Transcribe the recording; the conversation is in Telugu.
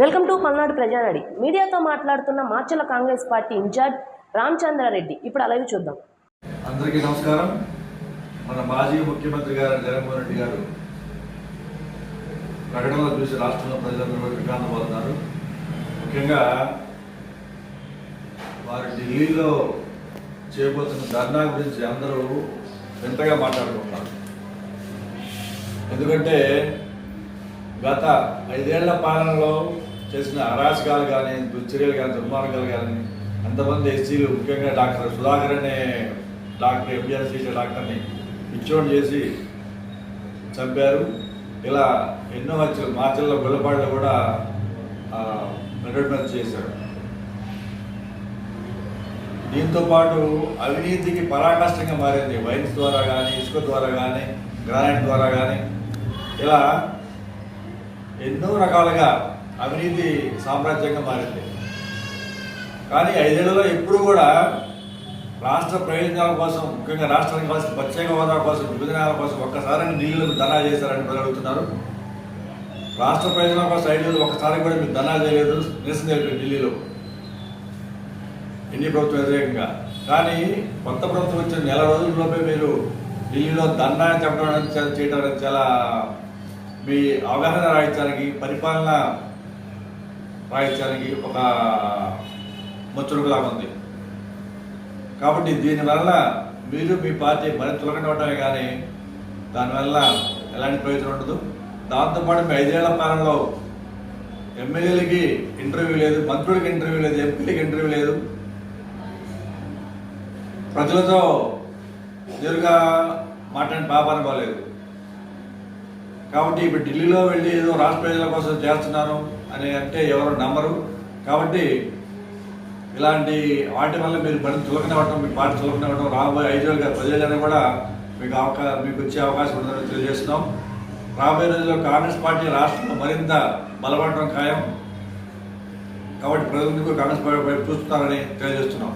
Welcome to Palnadu Prajanadi. మీడియాతో మాట్లాడుతున్న మార్చల కాంగ్రెస్ పార్టీ ఇన్ఛార్జ్ రామచంద్రారెడ్డి. ఇప్పుడు అలాగే చూద్దాం. అందరికీ నమస్కారం. మన మాజీ ముఖ్యమంత్రి గారు జగన్మోహన్ రెడ్డి గారు ప్రకటనలో చూసి రాష్ట్రంలో ప్రజలందరూ కూడా విభ్రాంతమవుతున్నారు ముఖ్యంగా వారు ఢిల్లీలో చేయబోతున్న ధర్నా గురించి అందరూ వింతగా మాట్లాడుకుంటున్నారు. ఎందుకంటే గత ఐదేళ్ళ పాలనలో చేసిన అరాచకాలు కానీ దుశ్చర్యలు కానీ దుర్మార్గాలు కానీ ఎంతమంది ఎస్సీలు ముఖ్యంగా డాక్టర్ సుధాకర్ అనే డాక్టర్ ఎంబీఆర్ చేసే డాక్టర్ని పిచ్చోడు చేసి చంపారు. ఇలా ఎన్నో హత్యలు మార్చల్లో గుల్లపాడులో కూడా మెడమెంట్ చేశారు. దీంతో పాటు అవినీతికి పరాకాష్టంగా మారింది. వైన్స్ ద్వారా కానీ ఇసుక ద్వారా కానీ గ్రానైట్ ద్వారా కానీ. ఇలా ఎన్నో రకాలుగా అవినీతి సామ్రాజ్యంగా మారింది. కానీ ఐదేళ్ళలో ఎప్పుడు కూడా రాష్ట్ర ప్రయోజనాల కోసం ముఖ్యంగా రాష్ట్రానికి కావాల్సిన ప్రత్యేక హోదా కోసం విభజనాల కోసం ఒక్కసారి నీళ్ళకు ధనా చేశారని ప్రజలు అడుగుతున్నారు. రాష్ట్ర ప్రయోజనాల కోసం ఐదు ఒక్కసారి కూడా మీరు ధనా చేయలేదు నిరసన తెలిపారు ఢిల్లీలో. ఎన్ని ప్రభుత్వం వ్యతిరేకంగా. కానీ కొత్త ప్రభుత్వం వచ్చిన నెల రోజుల్లోపే మీరు ఢిల్లీలో దండా చెప్పడం చేయడానికి చాలా- చాలా మీ అవగాహన రాయించడానికి పరిపాలన రాయించడానికి ఒక ముచ్చురుకులాగా ఉంది. కాబట్టి దీనివల్ల మీరు మీ పార్టీ మరింత తులకనవటమే కానీ దానివల్ల ఎలాంటి ప్రయోజనం ఉండదు. దాంతోపాటు మీ ఐదేళ్ళ పాలనలో ఎమ్మెల్యేలకి ఇంటర్వ్యూ లేదు మంత్రులకి ఇంటర్వ్యూ లేదు ఎంపీలకి ఇంటర్వ్యూ లేదు. ప్రజలతో నేరుగా మాట్లాడిన పాప బాలేదు కాబట్టి ఇప్పుడు ఢిల్లీలో వెళ్ళి ఏదో రాష్ట్ర ప్రజల కోసం చేస్తున్నాను. అని అంటే ఎవరు నమ్మరు. కాబట్టి ఇలాంటి వాటి వల్ల మీరు బడి తులకనివ్వటం మీ పాట తులకనివ్వటం రాబోయే ఐదు రోజులుగా ప్రజలని కూడా మీకు అవకాశం మీకు వచ్చే అవకాశం ఉందని తెలియజేస్తున్నాం. రాబోయే రోజుల్లో కాంగ్రెస్ పార్టీ రాష్ట్రంలో మరింత బలపడటం ఖాయం. కాబట్టి ప్రజలకు కాంగ్రెస్ పార్టీ చూస్తున్నారని తెలియజేస్తున్నాం.